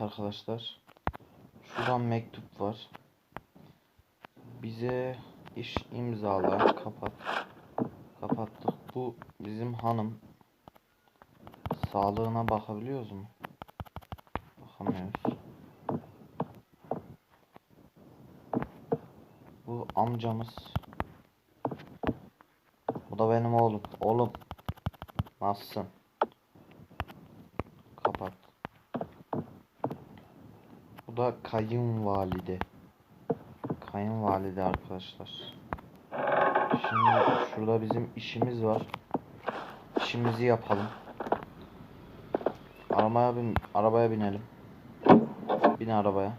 arkadaşlar. Şuradan mektup var. Bize iş imzala kapat. Kapattık. Bu bizim hanım. Sağlığına bakabiliyoruz mu? Bakamıyoruz. Bu amcamız. Bu da benim oğlum. Oğlum. Nasılsın? Kapat. Bu da kayınvalide. Kayınvalide arkadaşlar. Şimdi şurada bizim işimiz var. İşimizi yapalım. Arabaya bin arabaya binelim. Bin arabaya.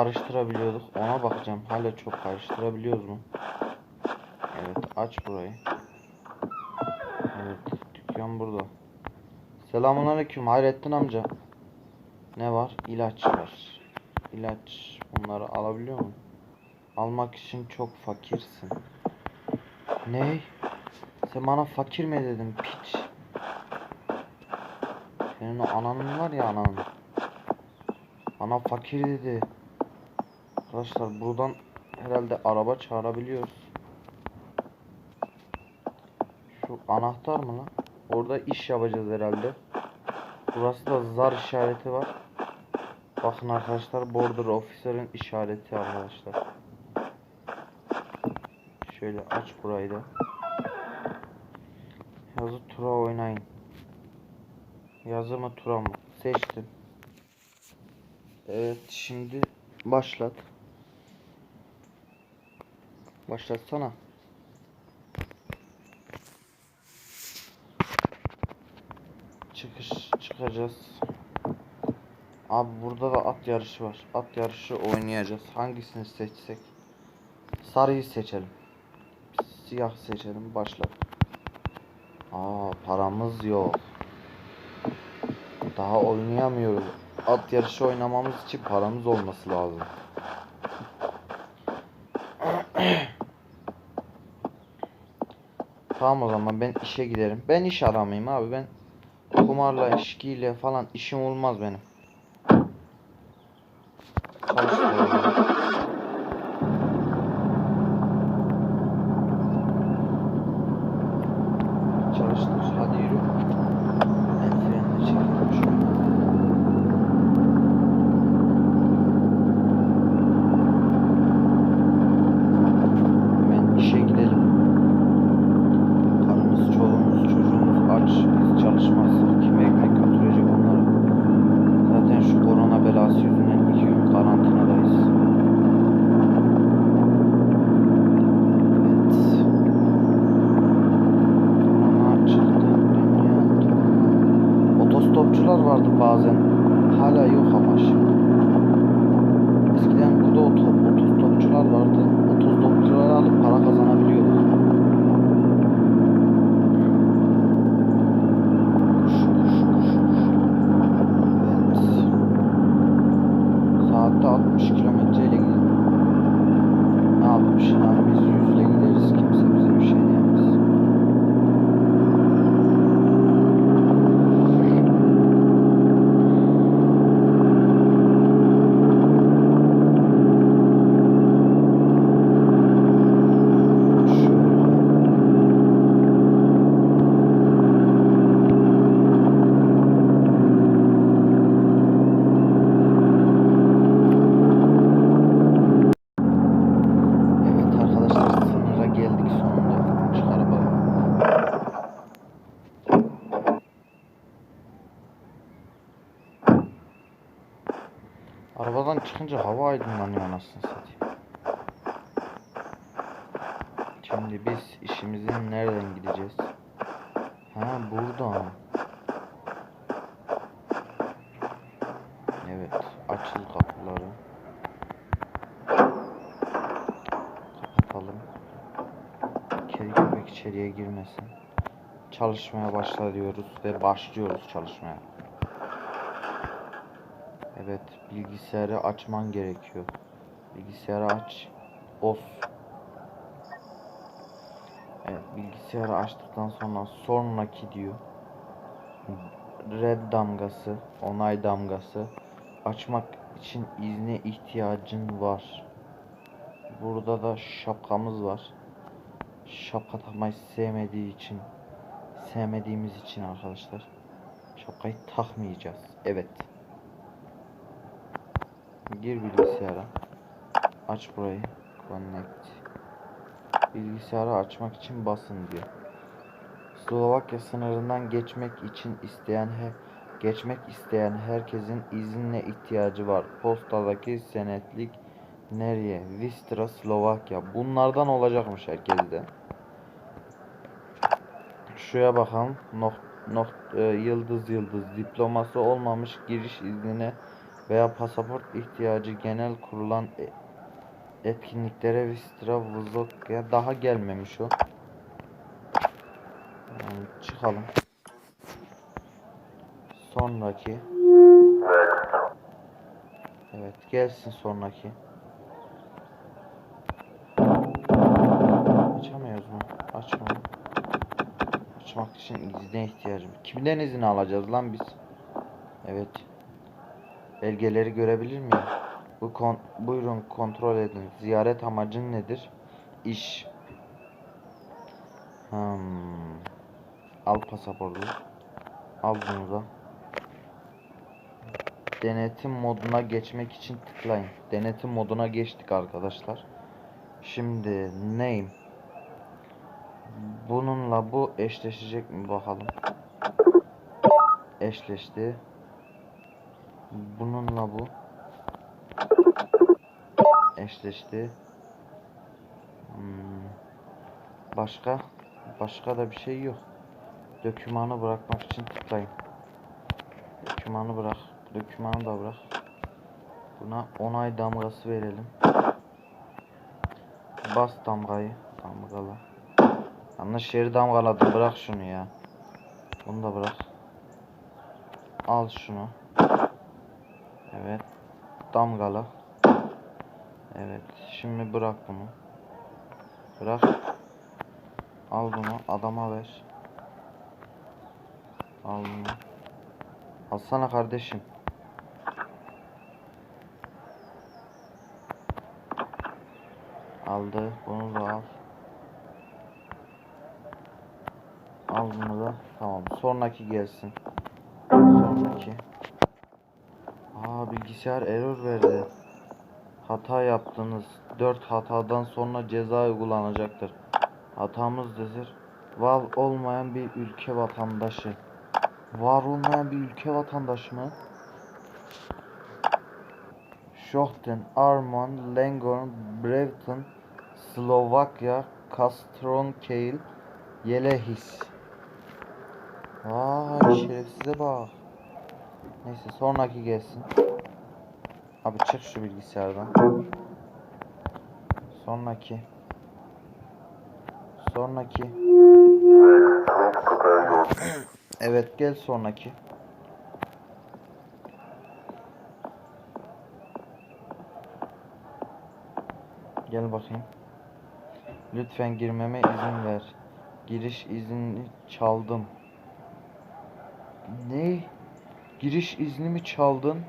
Karıştırabiliyorduk. Ona bakacağım. Hala çöp karıştırabiliyoruz mu? Evet. Aç burayı. Evet. Dükkan burada. Selamünaleyküm Hayrettin amca. Ne var? İlaç var. İlaç. Bunları alabiliyor muyum? Almak için çok fakirsin. Ne? Sen bana fakir mi dedin piç? Senin ananın var ya ananın. Bana fakir dedi. Arkadaşlar buradan herhalde araba çağırabiliyoruz. Şu anahtar mı lan? Orada iş yapacağız herhalde. Burası da zar işareti var. Bakın arkadaşlar border officer'ın işareti arkadaşlar. Şöyle aç burayı da. Yazı tura oynayın. Yazı mı tura mı? Seçtim. Evet şimdi başlat. Başlatsana. Çıkış çıkacağız. Abi burada da at yarışı var. At yarışı oynayacağız. Hangisini seçsek? Sarıyı seçelim. Siyah seçelim. Başla. Aa paramız yok. Daha oynayamıyoruz. At yarışı oynamamız için paramız olması lazım. Tamam o zaman ben işe giderim. Ben iş adamıyım abi ben kumarla, içkiyle falan işim olmaz benim. Çalışmıyorum. Çıkınca hava aydınlanıyor anasını satayım. Şimdi biz işimizin nereden gideceğiz? Ha buradan. Evet açıl kapıları. Kapatalım. Kedi köpek içeriye girmesin. Çalışmaya başla diyoruz ve başlıyoruz çalışmaya. Evet, bilgisayarı açman gerekiyor. Bilgisayarı aç. Os. Evet, bilgisayarı açtıktan sonra sonraki diyor. Red damgası, onay damgası. Açmak için izne ihtiyacın var. Burada da şapkamız var. Şapka takmayı sevmediği için sevmediğimiz için arkadaşlar şapkayı takmayacağız. Evet. Gir bilgisayara. Aç burayı. Connect. Bilgisayarı açmak için basın diyor. Slovakya sınırından geçmek için isteyen he, geçmek isteyen herkesin izinle ihtiyacı var. Postadaki senetlik nereye? Vistra Slovakya. Bunlardan olacakmış herkeste. Şuraya bakalım. Nok, nok, e, yıldız yıldız diploması olmamış giriş iznine veya pasaport ihtiyacı genel kurulan e- etkinliklere Vistra Vlog'a daha gelmemiş o. Yani çıkalım. Sonraki. Evet gelsin sonraki. Açamıyoruz mu? Açma. Açmak için izne ihtiyacım. Kimden izin alacağız lan biz? Evet. Belgeleri görebilir miyim? Bu kon buyurun kontrol edin. Ziyaret amacın nedir? İş. Hmm. Al pasaportu. Al bunu da. Denetim moduna geçmek için tıklayın. Denetim moduna geçtik arkadaşlar. Şimdi name. Bununla bu eşleşecek mi bakalım. Eşleşti. Bununla bu eşleşti. Hmm. Başka başka da bir şey yok. Dokümanı bırakmak için tıklayın. Dokümanı bırak. Dokümanı da bırak. Buna onay damgası verelim. Bas damgayı. Damgala. Yanlış yeri damgaladım. Bırak şunu ya. Bunu da bırak. Al şunu. Damgala. Evet. Şimdi bırak bunu. Bırak. Al bunu. Adama ver. Al bunu. Alsana kardeşim. Aldı. Bunu da al. Al bunu da. Tamam. Sonraki gelsin. Sonraki. Bilgisayar error verdi. Hata yaptınız. 4 hatadan sonra ceza uygulanacaktır. Hatamız nedir? Var olmayan bir ülke vatandaşı. Var olmayan bir ülke vatandaşı mı? Schochten, Armon, Langorn, Breton, Slovakya, Kastronkeil, Yelehis. Vay şerefsize bak. Neyse sonraki gelsin. Abi çık şu bilgisayardan. Sonraki. Sonraki. Evet gel sonraki. Gel bakayım. Lütfen girmeme izin ver. Giriş iznini çaldım. Ne? Giriş iznimi çaldın?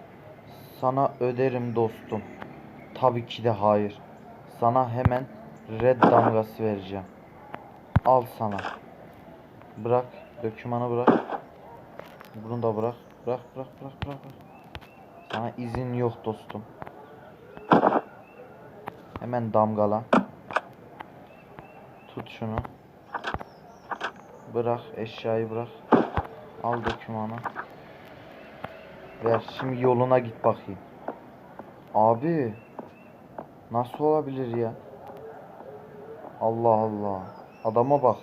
Sana öderim dostum. Tabii ki de hayır. Sana hemen red damgası vereceğim. Al sana. Bırak. Dökümanı bırak. Bunu da bırak. Bırak bırak bırak bırak. Sana izin yok dostum. Hemen damgala. Tut şunu. Bırak eşyayı bırak. Al dokümanı. Ver şimdi yoluna git bakayım. Abi. Nasıl olabilir ya? Allah Allah. Adama bak.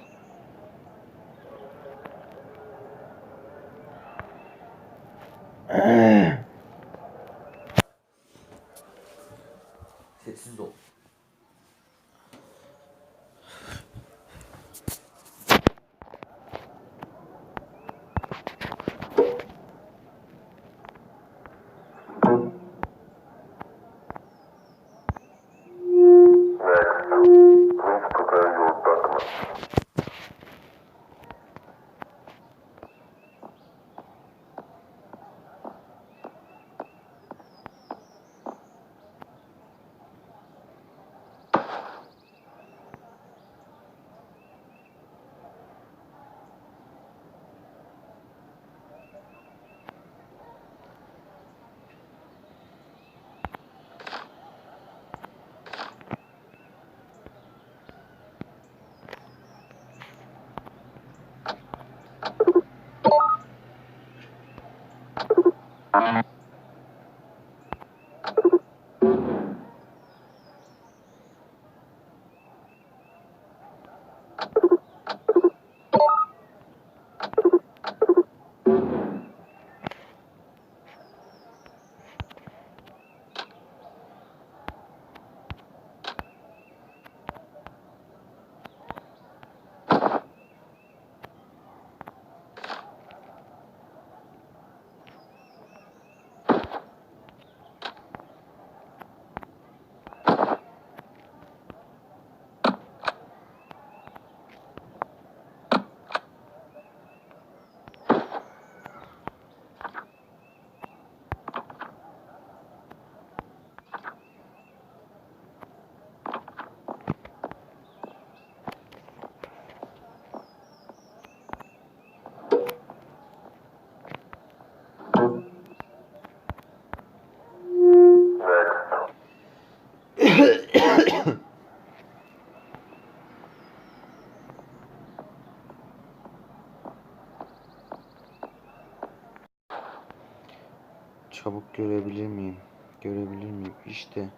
Çabuk görebilir miyim? Görebilir miyim? İşte.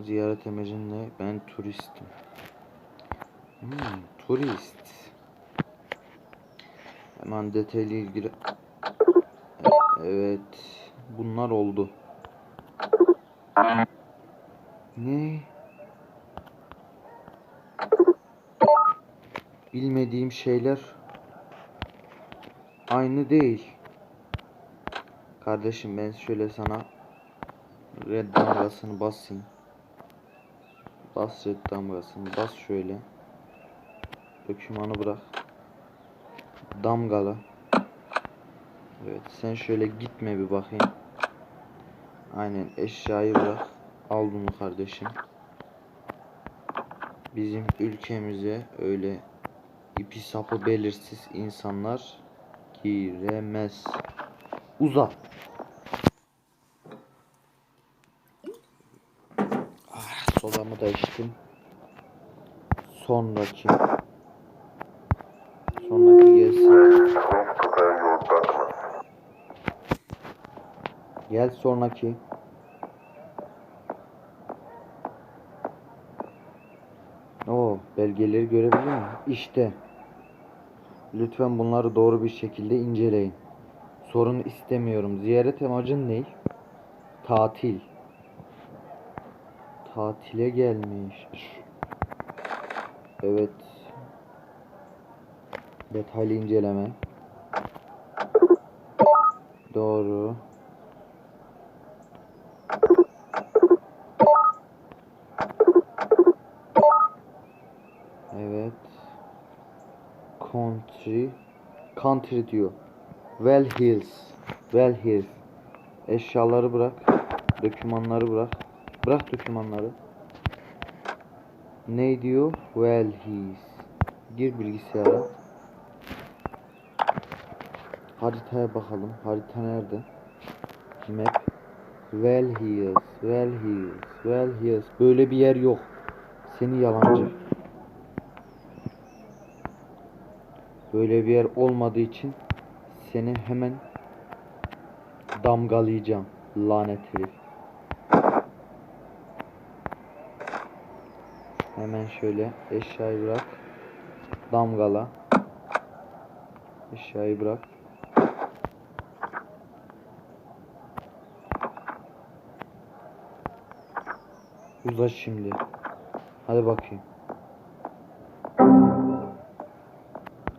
Ziyaret amacınla ben turistim. Hmm, turist. Hemen detaylı ilgili. Evet. Bunlar oldu. Ne? Bilmediğim şeyler aynı değil. Kardeşim ben şöyle sana red damgasını basayım. Bas red damgasını bas şöyle. Dokümanı bırak. Damgala. Evet sen şöyle gitme bir bakayım. Aynen eşyayı bırak. Al bunu kardeşim. Bizim ülkemize öyle ipi sapı belirsiz insanlar giremez. Uzat. Ah, Solamı da içtim. Sonraki. Sonraki gelsin. Gel sonraki. Oo, belgeleri görebilir miyim? İşte. Lütfen bunları doğru bir şekilde inceleyin. Sorun istemiyorum. Ziyaret amacın ne? Tatil. Tatile gelmiş. Evet. Detaylı inceleme. Doğru. Evet. Country. Country diyor. Well Hills. Well Hills. Eşyaları bırak. Dokümanları bırak. Bırak dokümanları. Ne diyor? Well Hills. Gir bilgisayara. Haritaya bakalım. Harita nerede? Map. Well Hills. Well Hills. Well Hills. Böyle bir yer yok. Seni yalancı. Böyle bir yer olmadığı için seni hemen damgalayacağım. Lanet herif. Hemen şöyle eşyayı bırak. Damgala. Eşyayı bırak. Uza şimdi. Hadi bakayım.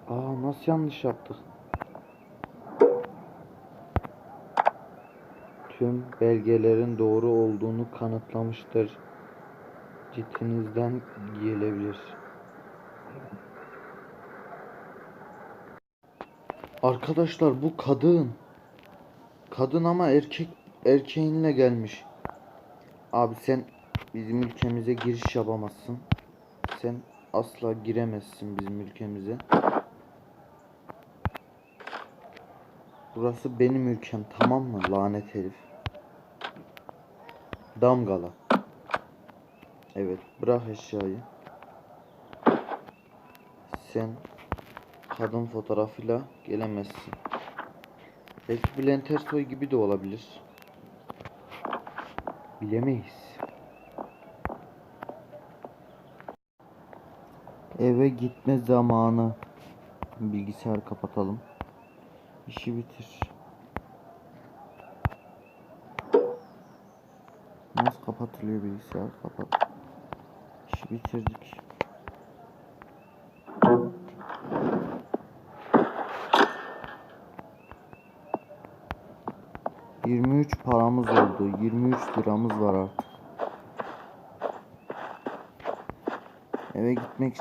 Aa nasıl yanlış yaptık? Tüm belgelerin doğru olduğunu kanıtlamıştır. Cidinizden gelebilir. Arkadaşlar bu kadın. Kadın ama erkek erkeğinle gelmiş. Abi sen bizim ülkemize giriş yapamazsın. Sen asla giremezsin bizim ülkemize. Burası benim ülkem tamam mı lanet herif? Damgala. Evet bırak eşyayı. Sen kadın fotoğrafıyla gelemezsin. Belki Bülent Ersoy gibi de olabilir. Bilemeyiz. Eve gitme zamanı. Bilgisayar kapatalım. İşi bitir. Nasıl kapatılıyor bilgisayar? Kapat. İşi bitirdik. Yirmi üç paramız oldu. 23 liramız var artık. Eve gitmek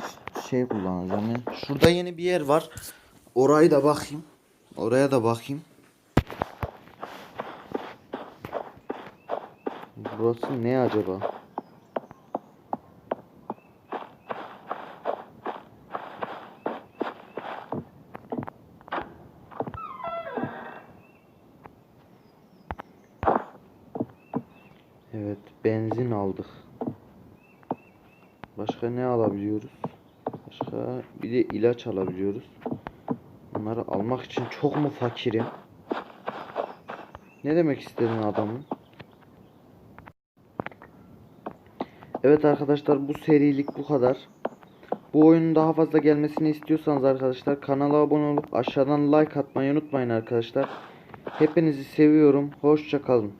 şey kullanacağım ya. Şurada yeni bir yer var. Orayı da bakayım. Oraya da bakayım. Burası ne acaba? Evet, benzin aldık. Başka ne alabiliyoruz? Başka bir de ilaç alabiliyoruz. Bunları almak için çok mu fakirim? Ne demek istedin adamın? Evet arkadaşlar bu serilik bu kadar. Bu oyunun daha fazla gelmesini istiyorsanız arkadaşlar kanala abone olup aşağıdan like atmayı unutmayın arkadaşlar. Hepinizi seviyorum. Hoşça kalın.